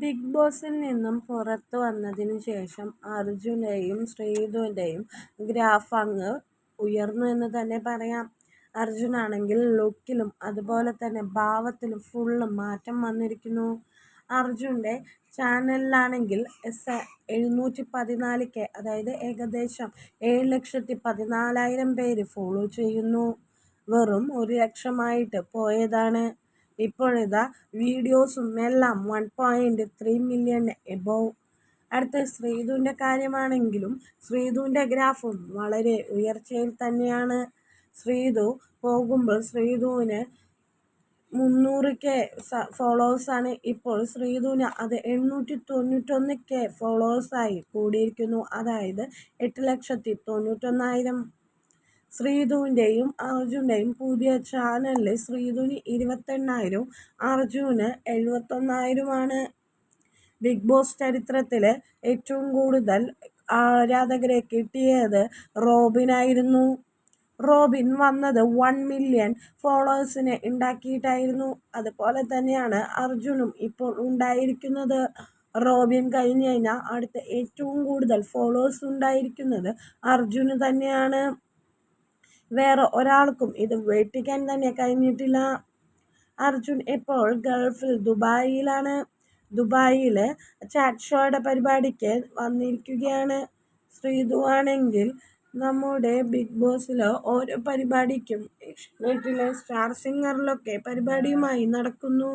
Big ബോസിൽ നിന്നും പുറത്തു വന്നതിനു ശേഷം അർജുന്റെയും ശ്രീധുവിന്റെയും ഗ്രാഫ് അങ്ങ് ഉയർന്നു എന്ന് തന്നെ പറയാം. അർജുനാണെങ്കിൽ ലുക്കിലും അതുപോലെ തന്നെ ഭാവത്തിലും ഫുള്ള് മാറ്റം വന്നിരിക്കുന്നു. അർജുന്റെ ചാനലിലാണെങ്കിൽ എസ് എഴുന്നൂറ്റി പതിനാല് കെ അതായത് ഏകദേശം ഏഴ് ലക്ഷത്തി പതിനാലായിരം പേര് ഫോളോ ചെയ്യുന്നു. വെറും ഒരു ലക്ഷമായിട്ട് പോയതാണ്. ഇപ്പോഴിതാ വീഡിയോസും എല്ലാം one point three million above. അടുത്ത ശ്രീധുവിന്റെ കാര്യമാണെങ്കിലും ശ്രീധുവിന്റെ ഗ്രാഫും വളരെ ഉയർച്ചയിൽ തന്നെയാണ്. ശ്രീധു പോകുമ്പോൾ ശ്രീധുവിന് മുന്നൂറ് കെ ഫോളോവേഴ്സാണ് ഇപ്പോൾ ശ്രീധുവിന് അത് എണ്ണൂറ്റി തൊണ്ണൂറ്റൊന്ന് കെ ഫോളോവേഴ്സായി കൂടിയിരിക്കുന്നു. അതായത് എട്ട് ലക്ഷത്തി തൊണ്ണൂറ്റൊന്നായിരം. ശ്രീധുവിന്റെയും അർജുന്റെയും പുതിയ ചാനലിൽ ശ്രീധുവിന് ഇരുപത്തെണ്ണായിരവും അർജുന് എഴുപത്തൊന്നായിരവുമാണ്. ബിഗ് ബോസ് ചരിത്രത്തിൽ ഏറ്റവും കൂടുതൽ ആരാധകരെ കിട്ടിയത് റോബിനായിരുന്നു. റോബിൻ വന്നത് വൺ മില്യൺ ഫോളോവേഴ്സിനെ ഉണ്ടാക്കിയിട്ടായിരുന്നു. അതുപോലെ തന്നെയാണ് അർജുനും ഇപ്പോൾ ഉണ്ടായിരിക്കുന്നത്. റോബിൻ കഴിഞ്ഞ് കഴിഞ്ഞാൽ അടുത്ത ഏറ്റവും കൂടുതൽ ഫോളോവേഴ്സ് ഉണ്ടായിരിക്കുന്നത് അർജുന് തന്നെയാണ്. വേറെ ഒരാൾക്കും ഇത് വെട്ടിക്കാൻ തന്നെ കഴിഞ്ഞിട്ടില്ല. അർജുൻ ഇപ്പോൾ ഗൾഫിൽ ദുബായിലാണ്. ദുബായിൽ ചാറ്റ് ഷോയുടെ പരിപാടിക്ക് വന്നിരിക്കുകയാണ്. ശ്രീധുവാണെങ്കിൽ നമ്മുടെ ബിഗ് ബോസിലോ ഓരോ പരിപാടിക്കും ഏഷ്യാനെറ്റിലെ സ്റ്റാർ സിംഗറിലൊക്കെ പരിപാടിയുമായി നടക്കുന്നു.